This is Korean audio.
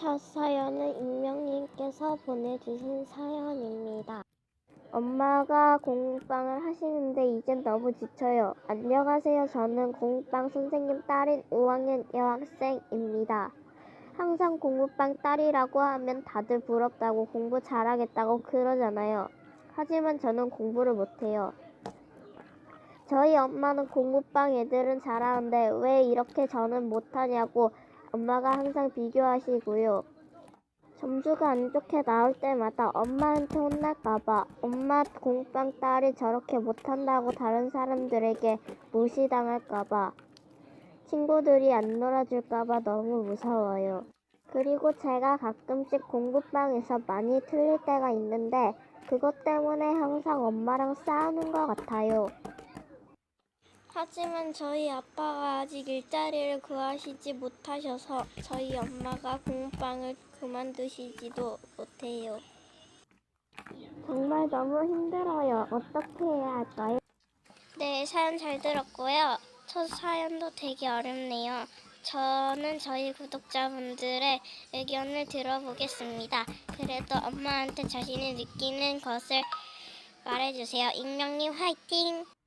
첫 사연은 익명님께서 보내주신 사연입니다. 엄마가 공부방을 하시는데 이젠 너무 지쳐요. 안녕하세요. 저는 공부방 선생님 딸인 5학년 여학생입니다. 항상 공부방 딸이라고 하면 다들 부럽다고 공부 잘하겠다고 그러잖아요. 하지만 저는 공부를 못해요. 저희 엄마는 공부방 애들은 잘하는데 왜 이렇게 저는 못하냐고 엄마가 항상 비교하시고요. 점수가 안 좋게 나올 때마다 엄마한테 혼날까봐 엄마 공부방 딸이 저렇게 못한다고 다른 사람들에게 무시당할까봐 친구들이 안 놀아줄까봐 너무 무서워요. 그리고 제가 가끔씩 공부방에서 많이 틀릴 때가 있는데 그것 때문에 항상 엄마랑 싸우는 것 같아요. 하지만 저희 아빠가 아직 일자리를 구하시지 못하셔서 저희 엄마가 공부방을 그만두시지도 못해요. 정말 너무 힘들어요. 어떻게 해야 할까요? 네, 사연 잘 들었고요. 첫 사연도 되게 어렵네요. 저는 저희 구독자분들의 의견을 들어보겠습니다. 그래도 엄마한테 자신이 느끼는 것을 말해주세요. 익명님 화이팅!